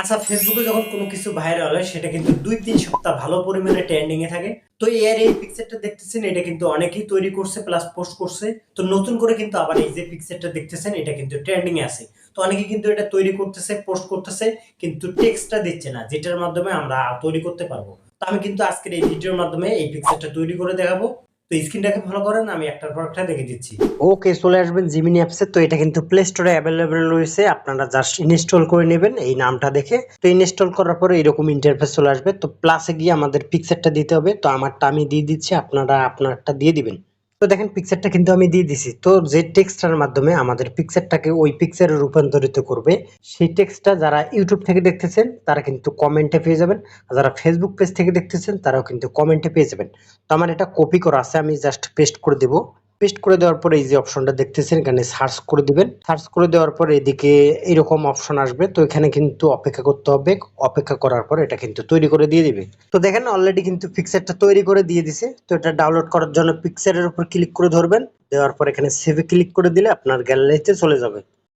আচ্ছা ফেসবুকে যখন কোনো কিছু ভাইরাল হয়, সেটা কিন্তু দুই, তিন সপ্তাহ ভালো পরিমাণে ট্রেন্ডিং এ থাকে। তো এর এই পিকচারটা দেখতেছেন, এটা কিন্তু অনেকেই তৈরি করছে প্লাস পোস্ট করছে। তো নতুন করে কিন্তু আবার এই যে পিকচারটা দেখতেছেন, এটা কিন্তু ট্রেন্ডিং এ আছে। তো অনেকে কিন্তু এটা তৈরি করতেছে পোস্ট করতেছে, কিন্তু টেক্সটটা দিচ্ছে না, যেটার মাধ্যমে আমরা তৈরি করতে পারব। তো আমি কিন্তু আজকের এই ভিডিওর মাধ্যমে এই পিকচারটা তৈরি করে দেখাবো। তো স্ক্রিনটাকে ফলো করেন, আমি একটার পর দেখে দিচ্ছি। ওকে, চলে আসবেন জিমিনি অ্যাপসে তো এটা কিন্তু প্লে স্টোরে অ্যাভেলেবেল রয়েছে। আপনারা জাস্ট ইনস্টল করে নেবেন এই নামটা দেখে। তো ইনস্টল করার পরে এরকম ইন্টারফেস চলে আসবে। তো প্লাসে গিয়ে আমাদের পিকচারটা দিতে হবে। তো আমারটা আমি দিয়ে দিচ্ছি। আপনারা আপনারটা দিয়ে দিবেন। তো দেখেন পিকচারটা কিন্তু আমি দিয়ে দিছি। তো যে টেক্সটার মাধ্যমে আমাদের পিকচারটাকে ওই পিকচারে রূপান্তরিত করবে, সেই টেক্সটটা যারা ইউটিউব থেকে দেখতেছেন, তারা কিন্তু কমেন্টে পেয়ে যাবেন। আর যারা ফেসবুক পেজ থেকে দেখতেছেন, তারাও কিন্তু কমেন্টে পেয়ে যাবেন। তো আমার এটা কপি করা আছে, আমি জাস্ট পেস্ট করে দেব। পেস্ট করে দেওয়ার পরে এই যে অপশনটা দেখতেছেন, এখানে সার্চ করে দিবেন। সার্চ করে দেওয়ার পরে এদিকে এরকম অপশন আসবে। তো এখানে কিন্তু অপেক্ষা করতে হবে। অপেক্ষা করার পর এটা কিন্তু তৈরি করে দিয়ে দিবে। তো দেখেন অলরেডি কিন্তু পিকচারটা তৈরি করে দিয়ে দিছে। তো এটা ডাউনলোড করার জন্য পিকচারের উপর ক্লিক করে ধরবেন। দেওয়ার পর এখানে সেভে ক্লিক করে দিলে আপনার গ্যালারিতে চলে যাবে।